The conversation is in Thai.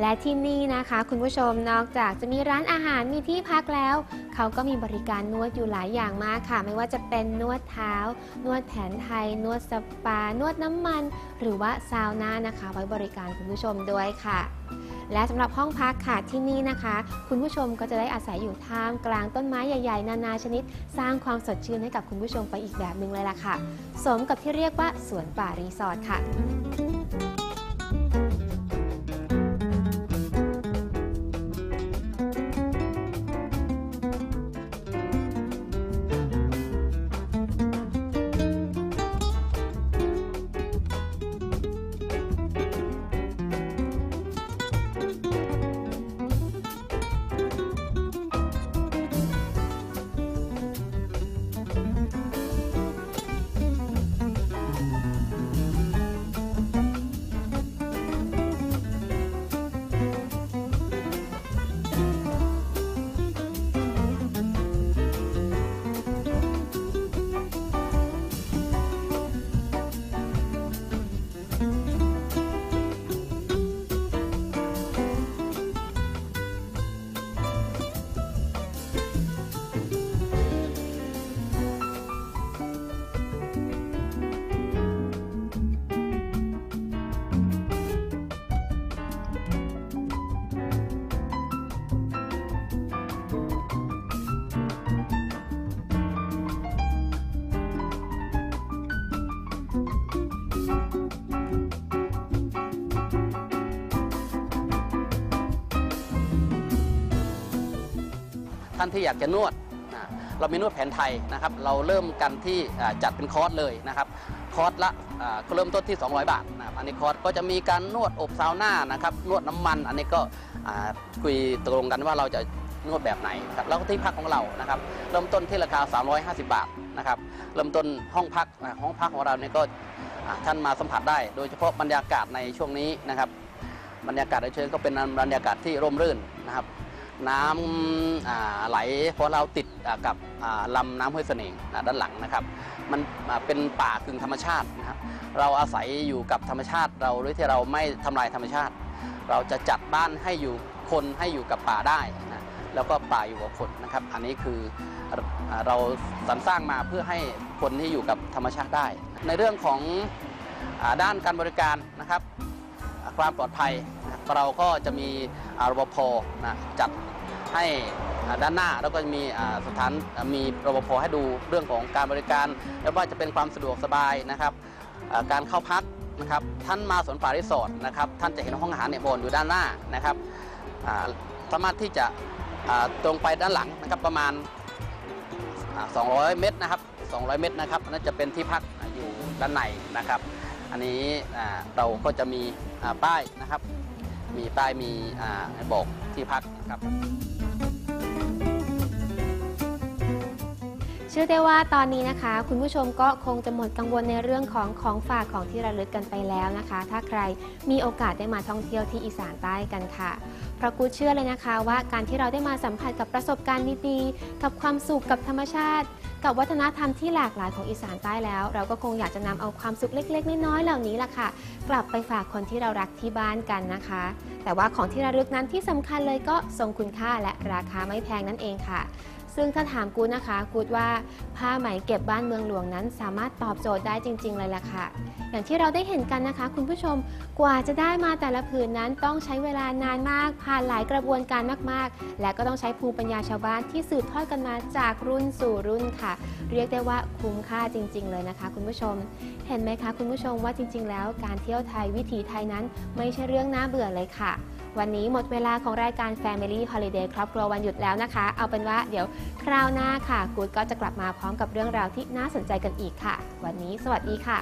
และที่นี่นะคะ คุณผู้ชมนอกจากจะมีร้านอาหารมีที่พักแล้ว เขาก็มีบริการนวดอยู่หลายอย่างมากค่ะ ไม่ว่าจะเป็นนวดเท้า นวดแผนไทย นวดสปา นวดน้ำมัน หรือว่าซาวน่านะคะ ไว้บริการคุณผู้ชมด้วยค่ะ และสำหรับห้องพักค่ะที่นี่นะคะ คุณผู้ชมก็จะได้อาศัยอยู่ท่ามกลางต้นไม้ใหญ่ๆ นานาชนิด สร้างความสดชื่นให้กับคุณผู้ชมไปอีกแบบหนึ่งเลยล่ะค่ะ สมกับที่เรียกว่าสวนป่ารีสอร์ทค่ะานที่อยากจะนวดนะเรามีนวดแผนไทยนะครับ เราเริ่มกันที่จัดเป็นคอร์สเลยนะครับ คอร์สละก็เริ่มต้นที่ 200 บาทนะครับอันนี้คอร์สก็จะมีการนวดอบซาวน่านะครับ นวดน้ำมัน อันนี้ก็คุยตกลงกันว่าเราจะนวดแบบไหนครับแล้วก็ที่พักของเรานะครับ เริ่มต้นที่ราคา 350 บาทนะครับ เริ่มต้นห้องพักห้องพักของเราเนี่ยก็ท่านมาสัมผัสได้ โดยเฉพาะบรรยากาศในช่วงนี้นะครับ บรรยากาศโดยเชิญก็เป็นบรรยากาศที่ร่มรื่นนะครับ น้ำไหลเพราะเราติดกับลำน้ำห้วยเสน่ห์ด้านหลังนะครับ มันเป็นป่ากึ่งธรรมชาตินะครับเราอาศัยอยู่กับธรรมชาติเราโดยที่เราไม่ทำลายธรรมชาติ เราจะจัดบ้านให้อยู่คนให้อยู่กับป่าได้นะแล้วก็ป่าอยู่กับคนนะครับ อันนี้คือเราสรรสร้างมาเพื่อให้คนที่อยู่กับธรรมชาติได้ ในเรื่องของด้านการบริการนะครับ ความปลอดภัยเราก็จะมีอารปภนะจัด ให้ด้านหน้าแล้วก็จะมีสถานมีรปภให้ดูเรื่องของการบริการไม่ว่าจะเป็นความสะดวกสบายนะครับการเข้าพักนะครับท่านมาสวนป่ารีสอร์ทนะครับท่านจะเห็นห้องอาหารเนี่ยบนอยู่ด้านหน้านะครับสามารถที่จะตรงไปด้านหลังนะครับประมาณอ่า200 เมตรนะครับ 200 เมตรนะครับนั่นจะเป็นที่พักอยู่ด้านในนะครับ อันนี้เราก็จะมีป้ายนะครับ มีป้ายมีอ่าให้บอกที่พักนะครับ เชื่อได้ว่าตอนนี้นะคะ คุณผู้ชมก็คงจะหมดกังวลในเรื่องของของฝากของที่ระลึกกันไปแล้วนะคะ ถ้าใครมีโอกาสได้มาท่องเที่ยวที่อีสานใต้กันค่ะเพราะกูเชื่อเลยนะคะว่าการที่เราได้มาสัมผัสกับประสบการณ์ดีๆกับความสุขกับธรรมชาติ กับวัฒนธรรมที่หลากหลายของอีสานใต้แล้ว เราก็คงอยากจะนำเอาความสุขเล็ก ๆ น้อยๆเหล่านี้ล่ะค่ะ กลับไปฝากคนที่เรารักที่บ้านกันนะคะ แต่ว่าของที่ระลึกนั้นที่สำคัญเลยก็ทรงคุณค่าและราคาไม่แพงนั่นเองค่ะ ซึ่งถ้าถามกูดนะคะกูดว่าผ้าไหมเก็บบ้านเมืองหลวงนั้น สามารถตอบโจทย์ได้จริง ๆ เลยล่ะค่ะ อย่างที่เราได้เห็นกันนะคะ คุณผู้ชมกว่าจะได้มาแต่ละผืนนั้นต้องใช้เวลานานมาก ผ่านหลายกระบวนการมากๆ และก็ต้องใช้ภูมิปัญญาชาวบ้านที่สืบทอดกันมาจากรุ่นสู่รุ่นค่ะ เรียกได้ว่าคุ้มค่าจริง ๆ เลยนะคะ คุณผู้ชม เห็นไหมคะ คุณผู้ชมว่าจริง ๆ แล้วการเที่ยวไทยวิถีไทยนั้น ไม่ใช่เรื่องน่าเบื่อเลยค่ะ วันนี้หมดเวลาของรายการ Family Holiday ครอบครัววันหยุดแล้วนะคะ เอาเป็นว่าเดี๋ยวคราวหน้าค่ะกูดก็จะกลับมาพร้อมกับเรื่องราวที่น่าสนใจกันอีกค่ะ วันนี้สวัสดีค่ะ